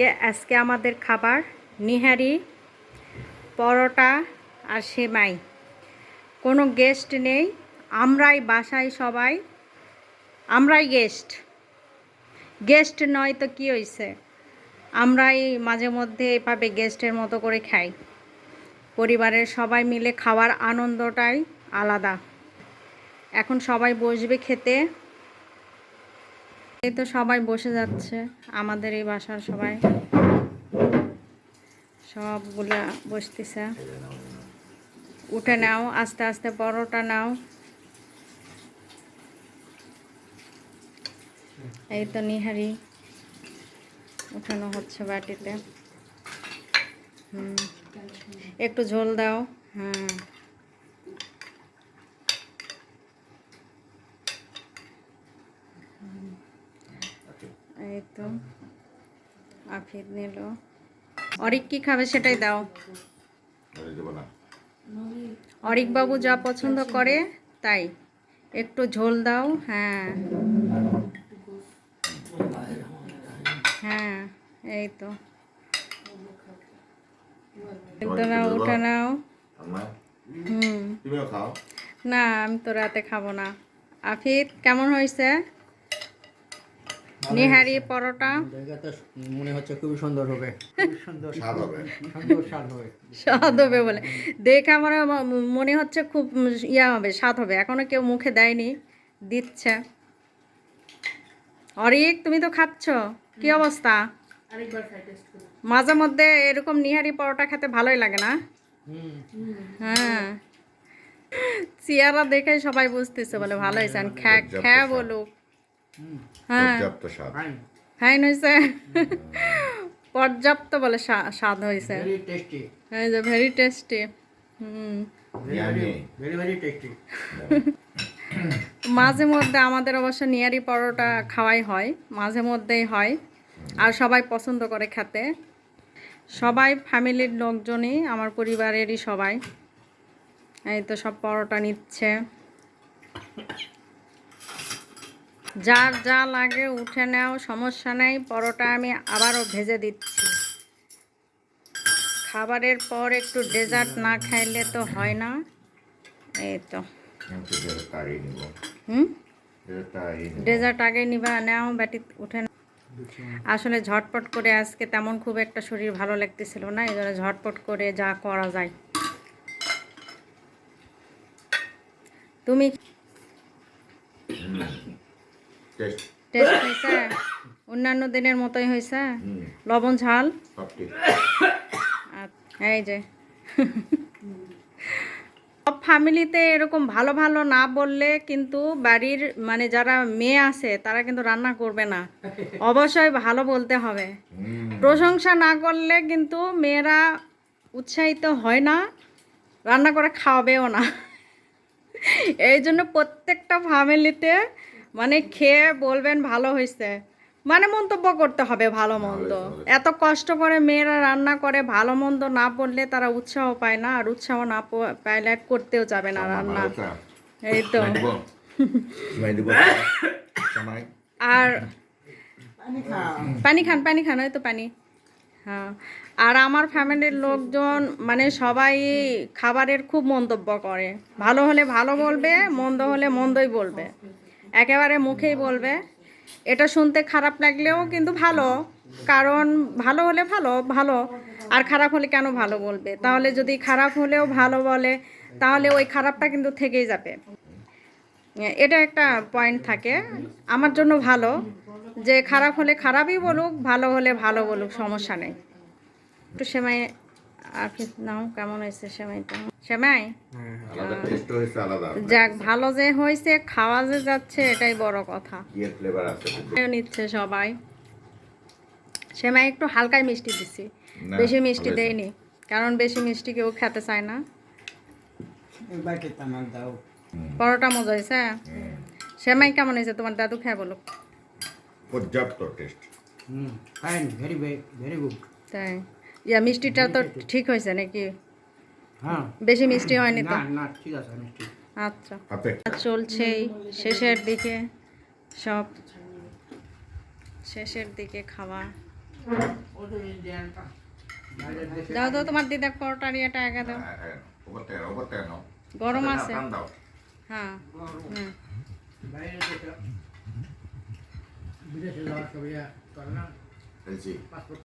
আজকে আজকে আমাদের খাবার নিহারি, পরোটা আর সেমাই। কোনো গেস্ট নেই। আমরাই বাসায় সবাই। আমরাই গেস্ট গেস্ট নয় তো কী হয়েছে আমরাই মাঝে মধ্যে এভাবে গেস্টের মতো করে খাই। পরিবারের সবাই মিলে খাওয়ার আনন্দটাই আলাদা। এখন সবাই বসবে খেতে। এই তো সবাই বসে যাচ্ছে, আমাদের এই বাসার সবাই। সবগুলা বসতেছে। উঠে নাও, আস্তে আস্তে পরোটা নাও। এই তো নিহারি উঠানো হচ্ছে বাটিতে। হুম, একটু ঝোল দাও। হ্যাঁ। এই তো আফিদ নিল। অরিক কি খাবে সেটাই দাও। অরিক বাবু যা পছন্দ করে, তাই। একটু ঝোল দাও হ্যাঁ। হ্যাঁ এই তো। নাও, উঠে নাও। হুম। না, আমি তো রাতে খাব না। আফিদ, কেমন হয়েছে? নিহারি পরোটা। মনে হচ্ছে খুবই সুন্দর হবে। সুন্দর স্বাদ হবে। সুন্দর স্বাদ হবে। স্বাদ হবে বলে। দেখে আমার মনে হচ্ছে খুব ইয়া হবে স্বাদ হবে। এখনও কেউ মুখে দেয়নি দিচ্ছে। অরিক তুমি তো খাচ্ছ? কি অবস্থা? মাঝে মধ্যে এরকম নিহারি পরোটা খেতে ভালোই লাগে না? হ্যাঁ। চেয়ারা দেখে সবাই বুঝতেছে বলে ভালো হয়েছে। খ্যা খ্যা বলুক। হ্যাঁ। পর্যাপ্ত স্বাদ। ফাইন ফাইন হয়েছে পর্যাপ্ত বলে স্বা- স্বাদ হয়েছে ভেরি টেস্টি এই যে very tasty hmm. Very very tasty মাঝে মধ্যে আমাদের অবশ্য নিয়ারি পরোটা খাওয়াই হয়। মাঝে মধ্যেই হয়। আর সবাই পছন্দ করে খেতে। সবাই ফ্যামিলির লোকজনই আমার পরিবারেরই সবাই। এই তো সব পরোটা নিচ্ছে। যার যা লাগে উঠে নেও সমস্যা নেই পরোটা আমি আবারও ভেজে দিচ্ছি। খাবারের পর একটু ডেজার্ট না খাইলে তো হয় না। এই তো। হুম? ডেজার্ট আগে নিবা নেও ব্যাটি উঠে নাও। আসলে ঝটপট করে আজকে তেমন খুব একটা শরীর ভালো লাগতেছিল না এই জন্য ঝটপট করে যা করা যায়। তুমি টেস্ট টেস্ট হয়েছে? অন্যান্য দিনের মতোই হয়েছে? লবণ ঝাল? আচ্ছা, এই যে। সব ফ্যামিলিতে এরকম ভালো ভালো না বললে কিন্তু বাড়ির মানে যারা মেয়ে আছে তারা কিন্তু রান্না করবে না। অবশ্যই ভালো বলতে হবে। প্রশংসা না করলে কিন্তু মেয়েরা উৎসাহিত হয় না রান্না করে খাওয়াবেও না। এই জন্য প্রত্যেকটা ফ্যামিলিতে মানে খেয়ে বলবেন ভালো হয়েছে মানে মন্তব্য করতে হবে ভালো মন্দ। এত কষ্ট করে মেয়েরা রান্না করে ভালো মন্দ না বললে তারা উৎসাহ পায় না আর উৎসাহ না পাইলে করতেও যাবে না রান্না। এই তো। আর পানি খান পানি খান ওই তো পানি। হ্যাঁ। আর আমার ফ্যামিলির লোকজন মানে সবাই খাবারের খুব মন্তব্য করে। ভালো হলে ভালো বলবে মন্দ হলে মন্দই বলবে। একেবারে মুখেই বলবে। এটা শুনতে খারাপ লাগলেও কিন্তু ভালো। কারণ ভালো হলে ভালো ভালো। আর খারাপ হলে কেন ভালো বলবে? তাহলে যদি খারাপ হলেও ভালো বলে, তাহলে ওই খারাপটা কিন্তু থেকেই যাবে। এটা একটা পয়েন্ট থাকে। আমার জন্য ভালো। যে খারাপ হলে খারাপই বলুক, ভালো হলে ভালো বলুক, সমস্যা নেই। একটু সেমাই নাও কেমন হয়েছে সেমাইটা সেমাই? আলাদা টেস্ট যাক ভালো যে হয়েছে খাওয়া যে যাচ্ছে এটাই বড় কথা। নিচ্ছে সবাই। সেমাই একটু হালকাই মিষ্টি দিছি। বেশি মিষ্টি দেয়নি কারণ বেশি মিষ্টি কেউ খেতে চায় না। পরোটা মজা হয়েছে? সেমাই কেমন হয়েছে? তোমার দাদু খেয়ে বলো। পর্যাপ্ত taste hmm fine very very good তাই। ইয়া মিষ্টিটা তো ঠিক হয়েছে নাকি? হ্যাঁ। বেশি মিষ্টি হয়নি তো? না না ঠিক আছে মিষ্টি। আচ্ছা। চলছেই শেষের দিকে সব। শেষের দিকে খাওয়া। দাও দাও তোমার দিদা পরোটার ইয়েটা আগে দাও। হ্যাঁ, হ্যাঁ। গরম আছে দাও। হ্যাঁ